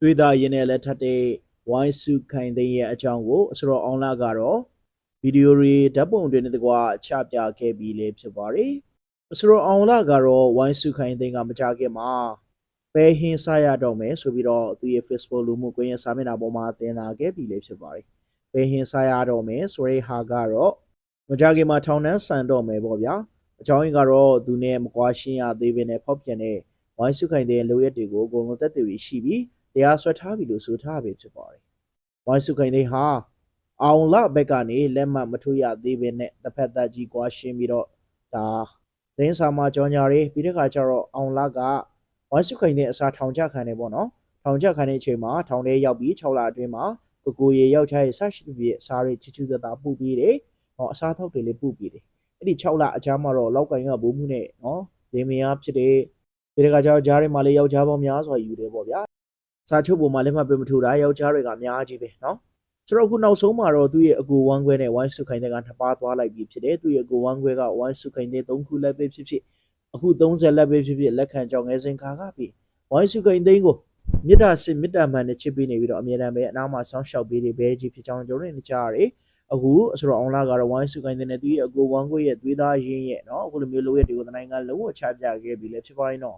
တွေးသားရင်းနဲ့လက်ထပ်တဲ့ဝိုင်းစုခိုင်သိန်းရဲ့အကြောင်းကိုအစတော့အောင်လာကတော့ဗီဒီယိုတွေဓာတ်ပုံတွေနဲ့တကွာချပြခဲ့ပြီးလေဖြစ်ပါတယ်အစတော့အောင်လာကတော့ဝိုင်းစုခိုင်သိန်းကမကြခင်မှာပဲဟင်းစားရတော့မယ်ဆိုပြီးတော့သူရဲ့ Facebook လူမှုကွန်ရက်စာမျက်နှာပေါ်မှာတင်လာခဲ့ပြီးလေဖြစ်ပါတယ်ပဲဟင်းစားရတော့မယ်ဆိုတဲ့ဟာကတော့မကြခင်မှာထောင်နှန်းဆန်တော့မယ်ပေါ့ဗျာအကြောင်းရင်းကတော့သူနဲ့မကွာရှင်းရသေးဘဲနဲ့ဖောက်ပြန်တဲ့ဝိုင်းစုခိုင်သိန်းရဲ့လိုရက်တွေကိုအကုန်လုံးတက်တွေရှိပြီး တရားစွဲထားပြီလို့ဆိုထားပြီဖြစ်ပါတယ်။ဝိုင်းစုခိုင်လေးဟာအောင်လဘက်ကနေလက်မှတ်မထိုးရသေးဘဲနဲ့တစ်ဖက်သက်ကြီးကွာရှင်းပြီးတော့ဒါဒင်းစာမှာကြော်ညာရေးပြီးတဲ့ခါကျတော့အောင်လကဝိုင်းစုခိုင်နဲ့အစားထောင်ချခံနေပေါ့နော်။ထောင်ချခံတဲ့အချိန်မှာထောင်ထဲရောက်ပြီး6လအတွင်းမှာကိုကိုရေယောက်ျားရဲ့ဆရှိပြည့်အစားတွေချစ်ချူသက်သာပူပြီးတယ်။ဟောအစားထောက်တွေလည်းပူပြီးတယ်။အဲ့ဒီ6လအကြားမှာတော့လောက်ကင်ကဘိုးမှုနဲ့နော်လေမယားဖြစ်တဲ့ပြီးတဲ့ခါကျတော့ဂျားတွေမှာလည်းယောက်ျားပေါင်းများစွာယူတယ်ပေါ့ဗျာ စာချုပ်ပေါ်မှာလက်မှတ်ပေးမထိုးတာယောက်ျားတွေကအများကြီးပဲเนาะဆိုတော့အခုနောက်ဆုံးမှာတော့သူ့ရဲ့အကူဝမ်းခွဲနဲ့ဝိုင်းစုခိုင်တဲ့ကနှစ်ပါးသွားလိုက်ပြီဖြစ်တယ်သူ့ရဲ့အကူဝမ်းခွဲကဝိုင်းစုခိုင်တဲ့၃ခုလက်ပဲဖြစ်ဖြစ်အခု30လက်ပဲဖြစ်ဖြစ်လက်ခံကြောင်းငယ်စဉ်ခါကပြီဝိုင်းစုခိုင်သိန်းကိုမေတ္တာစစ်မေတ္တာမှန်နဲ့ချစ်ပေးနေပြီးတော့အမြဲတမ်းပဲအနားမှာဆောင်းလျှောက်ပေးနေပဲကြီးဖြစ်ကြောင်းကျွန်တော်တို့နေကြားရတယ်အခုဆိုတော့အောင်လာကတော့ဝိုင်းစုခိုင်တဲ့နဲ့သူ့ရဲ့အကူဝမ်းခွဲရဲ့သွေးသားရင်းရဲ့เนาะအခုလိုမျိုးလိုရက်တွေကိုတနိုင်ငံလုံးဝချပြခဲ့ပြီလေဖြစ်ပါရင်တော့